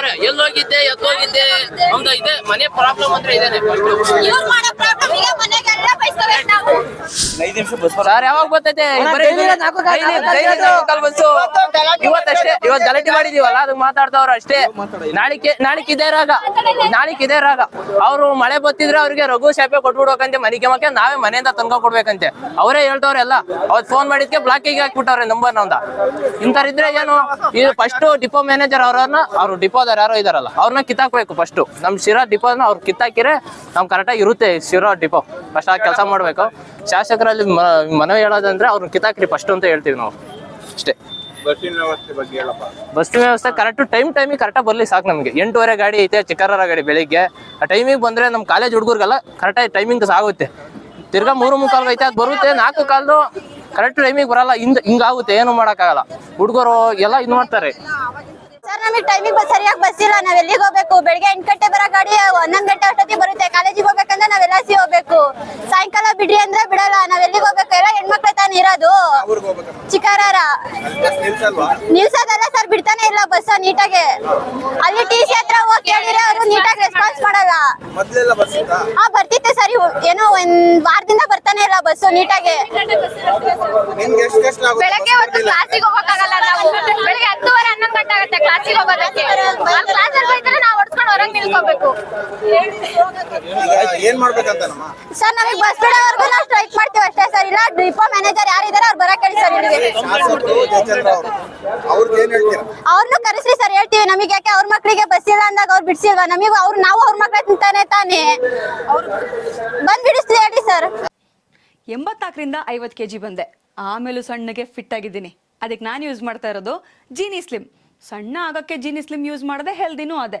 ಅವ್ರೆ ಎಲ್ಲೋಗಿದ್ದೆ ಎದ್ದೋಗಿದ್ದೆ ನಮ್ದು ಇದೆ ಮನೆ ಪ್ರಾಬ್ಲಮ್ ಅಂದ್ರೆ ಇದೇನೆ ಫಸ್ಟ್ ನಿಮಿಷ ಬಸ್ ಸರ್ ಯಾವಾಗ ಬರ್ತೈತೆ? ಇವತ್ತಷ್ಟೇ ಇವತ್ತು ಗಲಾಟೆ ಮಾಡಿದೀವಲ್ಲ ಅದಕ್ಕೆ ಮಾತಾಡ್ತಾವ್ರ ಅಷ್ಟೇ. ನಾಳಿಕೆ ನಾಳಿಕೆ ಇದೇ ರಾಗ. ನಾಳಿಕೆ ಇದೇ ರಾಗ. ಅವರು ಮಳೆ ಬತ್ತಿದ್ರೆ ಅವ್ರಿಗೆ ರಘು ಶಾಪೆ ಕೊಟ್ಬಿಡ್ಬೇಕಂತೆ ಮನೆಗೆ ಮಕ್ಕೆ ನಾವೇ ಮನೆಯಿಂದ ತಂದ್ಕೊಂಡ್ ಕೊಡ್ಬೇಕಂತೆ. ಅವರೇ ಹೇಳ್ತವ್ರೆ ಎಲ್ಲಾ ಅವತ್ ಫೋನ್ ಮಾಡಿದ್ಕೆ ಬ್ಲಾಕಿಗೆ ಹಾಕ್ಬಿಟ್ಟವ್ರೆ ನಂಬರ್ ನಮ್ದ ಇಂಥವ್ರಿದ್ರೆ ಏನು? ಇದು ಫಸ್ಟ್ ಡಿಪೋ ಮ್ಯಾನೇಜರ್ ಅವ್ರನ್ನ ಅವ್ರು ಡಿಪೋದವ್ರು ಯಾರೋ ಇದಾರಲ್ಲ ಅವ್ರನ್ನ ಕಿತ್ತಾಕ್ಬೇಕು ಫಸ್ಟ್ ನಮ್ ಶಿರಾ ಡಿಪೋನ ಅವ್ರು ಕಿತ್ತಾಕಿರೆ ನಮ್ ಕರೆಕ್ಟಾಗಿ ಇರುತ್ತೆ ಶಿರಾ ಡಿಪೋ ಫಸ್ಟ್ ಆಗಿ ಕೆಲಸ ಮಾಡ್ಬೇಕು. ಶಾಸಕರಲ್ಲಿ ಮನವಿ ಹೇಳೋದಂದ್ರೆ ಅವ್ರನ್ನ ಕಿತಾಕ್ರಿ ಫಸ್ಟ್ ಅಂತ ಹೇಳ್ತೀವಿ ನಾವು. ಅಷ್ಟೇ. ಬಸ್ಸಿನ ವ್ಯವಸ್ಥೆ ಬಗ್ಗೆ ಹೇಳಪ್ಪ. ಬಸ್ ವ್ಯವಸ್ಥೆ ಕರೆಕ್ಟ್ ಟೈಮ್ ಟೈಮಿಗೆ ಕರೆಕ್ಟಾಗಿ ಬರ್ಲಿ ಸಾಕು ನಮಗೆ. ಎಂಟೂವರೆ ಗಾಡಿ ಐತೆ ಚಿಕ್ಕರ ಗಾಡಿ ಬೆಳಿಗ್ಗೆ. ಆ ಟೈಮಿಗೆ ಬಂದ್ರೆ ನಮ್ಮ ಕಾಲೇಜ್ ಹುಡುಗರಿಗೆಲ್ಲ ಕರೆಕ್ಟಾಗಿ ಟೈಮಿಂಗ್ ಆಗುತ್ತೆ ತಿರ್ಗಾ ಮೂರು ಮುಕ್ಕಾಲ್ಗೆ ಐತೆ ಅದು ಬರುತ್ತೆ. ನಾಲ್ಕು ಕಾಲ್ದು ಕರೆಕ್ಟ್ ಟೈಮಿಗೆ ಬರಲ್ಲ. ಹಿಂದ್ ಹಿಂಗಾಗುತ್ತೆ. ಏನು ಮಾಡೋಕ್ಕಾಗಲ್ಲ. ಹುಡುಗರು ಎಲ್ಲ ಇದು ಮಾಡ್ತಾರೆ. ಸರ್ ನಮಗೆ ಟೈಮಿಗೆ ಬಸ್ ಸರಿಯಾಗಿ ಬಸ್ಸಿಲ್ಲ. ನಾವ್ ಎಲ್ಲಿಗೆ ಹೋಗ್ಬೇಕು? ಬೆಳಿಗ್ಗೆ ಎಂಟು ಗಂಟೆ ಬರೋ ಗಾಡಿ ಹನ್ನೊಂದು ಗಂಟೆ ಅಷ್ಟೊತ್ತಿಗೆ ಬರುತ್ತೆ. ಕಾಲೇಜಿಗೆ ಹೋಗ್ಬೇಕಂದ್ರೆ ನಾವೆಲ್ಲ ಸಿ ಹೋಗ್ಬೇಕು? ಸಾಯಂಕಾಲ ಬಿಡ್ರಿ ಅಂದ್ರೆ ಬಿಡಲ್ಲ. ನಾವ್ ಎಲ್ಲಿಗೆ ಹೋಗ್ಬೇಕು ಎಲ್ಲ ಇರೋದು ನಿಲ್ಸಲ್ವಾ? ನಿಲ್ಸೋದಲ್ಲ ಸರ್ ಬಿಡ್ತಾನೆ ಇಲ್ಲ ಬಸ್ ನೀಟಾಗೆ. ಅಲ್ಲಿ ಟಿ ಸಿ ಹತ್ರ ಹೋಗಿ ಕೇಳಿದ್ರೆ ಅವರು ನೀಟಾಗಿ ರೆಸ್ಪಾನ್ಸ್ ಮಾಡಲ್ಲ. ಹಾ ಬರ್ತಿತ್ತೆ ಸರಿ. ಏನೋ ಒಂದ್ ವಾರದಿಂದ ಬರ್ತಾನೆ ಇಲ್ಲ ಬಸ್ ನೀಟಾಗೆ. ಬೆಳಗ್ಗೆ ಹೊತ್ತು ಕ್ಲಾಸಿಗೆ ಹೋಗಕ್ಕಾಗಲ್ಲ ನಾವು. ಬೆಳಗ್ಗೆ ಹತ್ತುವರೆ ಹನ್ನೊಂದು ಗಂಟೆ ಆಗುತ್ತೆ ಕ್ಲಾಸಿಗೆ ಹೋಗೋದಕ್ಕೆ. ಏನ್ ಮಾಡ್ಬೇಕಂತನಮ್ಮ? ಸರ್ ನಮಗೆ ಬಸ್ ಬಿಡೋವರೆಗೂ ನಾವು ಸ್ಟ್ರೈಕ್ ಮಾಡ್ತೀವಿ ಅಷ್ಟೇ ಸರ್. ಇಲ್ಲ ಡಿಪೋ ಮ್ಯಾನೇಜರ್ ಯಾರಿದ್ದಾರೆ ಅವ್ರು ಬರಕ್ ಹೇಳಿ ಸರ್ ಇಲ್ಲಿಗೆ ಅವ್ರನ್ನ ಅವರು. ಅವ್ರಿಗೆ ಏನ್ ಹೇಳ್ತೀರಾ? ಅವ್ರನ್ನು ಕರೆಸ್ರಿ ಸರ್ ಹೇಳ್ತೀವಿ ನಮಗೆ ಯಾಕೆ ಅವ್ರ ಮಕ್ಕಳಿಗೆ ಬಸ್ ಇಲ್ಲ ಅಂದಾಗ ಅವ್ರು ಬಿಡ್ಸಿಲ್ವಾ? ನಮಗೆ ಅವ್ರು ನಾವು ಅವ್ರ ಮಕ್ಳ ತಿಂತಾನೆ ತಾನೇ? ಬಂದ್ ಬಿಡಿಸ್ಲಿ ಹೇಳಿ ಸರ್. ಎಂಬತ್ನಾಲ್ಕರಿಂದ ಐವತ್ತು ಕೆ ಜಿ ಬಂದೆ. ಆಮೇಲೂ ಸಣ್ಣಗೆ ಫಿಟ್ ಆಗಿದ್ದೀನಿ. ಅದಕ್ಕೆ ನಾನು ಯೂಸ್ ಮಾಡ್ತಾ ಇರೋದು ಜೀನಿ ಸ್ಲಿಮ್ ಸಣ್ಣ ಆಗೋಕ್ಕೆ ಜೀನಿ ಸ್ಲಿಮ್ ಯೂಸ್ ಮಾಡಿದೆ ಹೆಲ್ದಿನೂ ಅದೇ.